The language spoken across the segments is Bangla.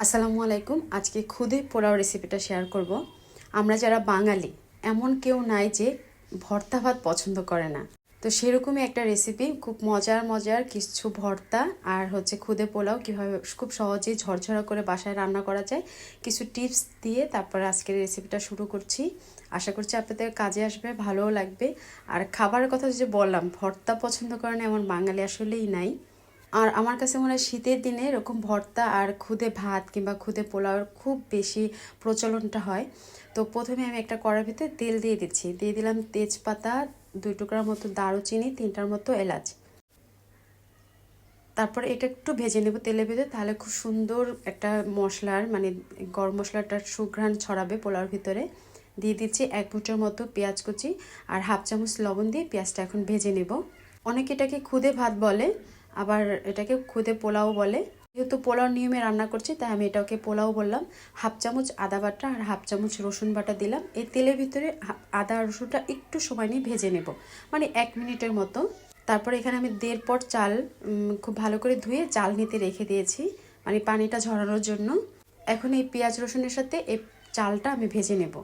আসসালামু আলাইকুম। আজকে খুদে পোলাও রেসিপিটা শেয়ার করব। আমরা যারা বাঙালি, এমন কেউ নাই যে ভর্তা ভাত পছন্দ করে না। তো সেরকমই একটা রেসিপি খুব মজার মজার কিছু ভর্তা আর হচ্ছে খুদে পোলাও কীভাবে খুব সহজেই ঝরঝরা করে বাসায় রান্না করা যায়, কিছু টিপস দিয়ে তারপর আজকের রেসিপিটা শুরু করছি। আশা করছি আপনাদের কাজে আসবে, ভালোও লাগবে। আর খাবারের কথা যে বললাম, ভর্তা পছন্দ করে না এমন বাঙালি আসলেই নাই। আর আমার কাছে মনে হয় শীতের দিনে এরকম ভর্তা আর খুদে ভাত কিংবা খুদে পোলাওর খুব বেশি প্রচলনটা হয়। তো প্রথমে আমি একটা কড়ার ভিতরে তেল দিয়ে দিচ্ছি। দিয়ে দিলাম তেজপাতা, দুই টুকরার মতো দারুচিনি, তিনটার মতো এলাচ। তারপর এটা একটু ভেজে নেব তেলের ভিতরে, তাহলে খুব সুন্দর একটা মশলার মানে গরম মশলাটার সুঘ্রাণ ছড়াবে পোলাওর ভিতরে। দিয়ে দিচ্ছি এক ফুটের মতো পেঁয়াজ কুচি আর হাফ চামচ লবণ দিয়ে পেঁয়াজটা এখন ভেজে নেব। অনেকে এটাকে খুদে ভাত বলে। আবার এটাকে খুদে পোলাও বলে। যেহেতু পোলাও নিয়মে রান্না করছি, তাই আমি এটাকে পোলাও বললাম। হাফ চামচ আদা বাটা আর হাফ চামচ রসুন বাটা দিলাম। এই তেলের ভিতরে আদা রসুনটা একটু সময় নিয়ে ভেজে নেব মানে এক মিনিটের মতো। তারপর এখানে আমি দেড় পর চাল খুব ভালো করে ধুয়ে চাল নিতে রেখে দিয়েছি মানে পানিটা ঝরানোর জন্য। এখন এই পেঁয়াজ রসুনের সাথে এই চালটা আমি ভেজে নেব।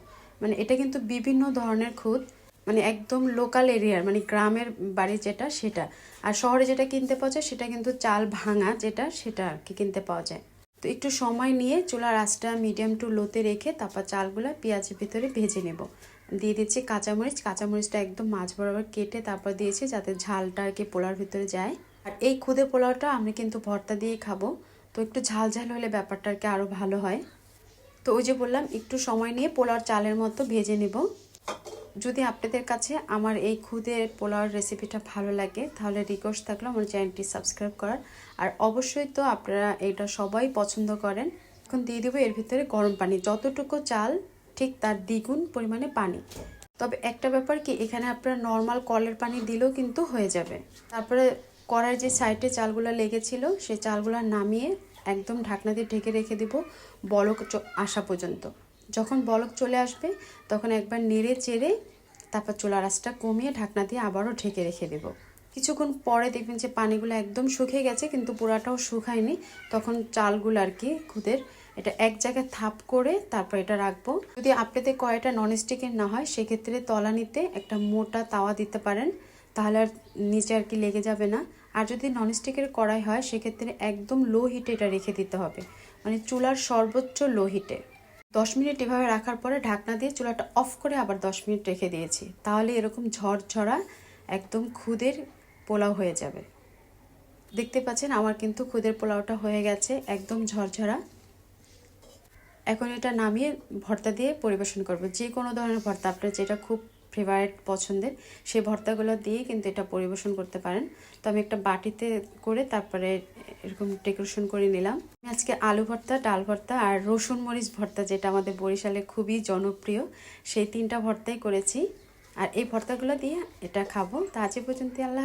মানে এটা কিন্তু বিভিন্ন ধরনের খুদ। মানে একদম লোকাল এরিয়ার মানে গ্রামের বাড়ি যেটা, সেটা। আর শহরে যেটা কিনতে পাওয়া যায়, সেটা কিন্তু চাল ভাঙা যেটা, সেটা আর কি কিনতে পাওয়া যায়। তো একটু সময় নিয়ে চুলার আঁচটা মিডিয়াম টু লোতে রেখে তারপর চালগুলো পেঁয়াজের ভিতরে ভেজে নেব। দিয়ে দিচ্ছি কাঁচামরিচ, কাঁচামরিচটা একদম মাছ বরাবর কেটে তারপর দিয়েছি যাতে ঝালটা আর কি পোলার ভিতরে যায়। আর এই খুদে পোলাওটা আমি কিন্তু ভর্তা দিয়ে খাব। তো একটু ঝাল ঝাল হলে ব্যাপারটা আর কি আরও ভালো হয়। তো ওই যে বললাম, একটু সময় নিয়ে পোলাওর চালের মতো ভেজে নেব। যদি আপনাদের কাছে আমার এই খুদে পোলাওর রেসিপিটা ভালো লাগে, তাহলে রিকোয়েস্ট থাকল আমার চ্যানেলটি সাবস্ক্রাইব করার। আর অবশ্যই তো আপনারা এটা সবাই পছন্দ করেন, এখন দিয়ে দেবো এর ভিতরে গরম পানি। যতটুকু চাল, ঠিক তার দ্বিগুণ পরিমাণে পানি। তবে একটা ব্যাপার কি, এখানে আপনারা নর্মাল কলের পানি দিলেও কিন্তু হয়ে যাবে। তারপরে কড়াই যে সাইডে চালগুলো লেগেছিল সেই চালগুলো নামিয়ে একদম ঢাকনা দিয়ে ঢেকে রেখে দিব বলক আসা পর্যন্ত। যখন বলক চলে আসবে, তখন একবার নেড়ে চেড়ে তারপর চুলার আঁচটা কমিয়ে ঢাকনা দিয়ে আবারও ঢেকে রেখে দেব। কিছুক্ষণ পরে দেখবেন যে পানিগুলো একদম শুকিয়ে গেছে, কিন্তু পুরাটাও শুকায়নি। তখন চালগুলো আর কি খুদের এটা এক জায়গায় থাপ করে তারপর এটা রাখব। যদি আপনাদের কয়টা ননস্টিকের না হয়, সেক্ষেত্রে তলানিতে একটা মোটা তাওয়া দিতে পারেন। তাহলে আর নিচে আর কি লেগে যাবে না। আর যদি ননস্টিকের কড়াই হয়, সেক্ষেত্রে একদম লো হিটে এটা রেখে দিতে হবে। মানে চুলার সর্বোচ্চ লো হিটে দশ মিনিট এভাবে রাখার পরে ঢাকনা দিয়ে চুলাটা অফ করে আবার দশ মিনিট রেখে দিয়েছি। তাহলে এরকম ঝরঝরা একদম খুদের পোলাও হয়ে যাবে। দেখতে পাচ্ছেন আমার কিন্তু খুদের পোলাওটা হয়ে গেছে একদম ঝরঝরা। এখন এটা নামিয়ে ভর্তা দিয়ে পরিবেশন করব। যে কোনো ধরনের ভর্তা, আপনার যেটা খুব ফেভারিট পছন্দের সেই ভর্তাগুলো দিয়ে কিন্তু এটা পরিবেশন করতে পারেন। তো আমি একটা বাটিতে করে তারপরে এরকম ডেকোরেশন করে নিলাম। আজকে আলু ভর্তা, ডাল ভর্তা আর রসুন মরিচ ভর্তা, যেটা আমাদের বরিশালে খুবই জনপ্রিয়, সেই তিনটা ভর্তাই করেছি। আর এই ভর্তাগুলো দিয়ে এটা খাব। তা আজ পর্যন্ত আল্লাহ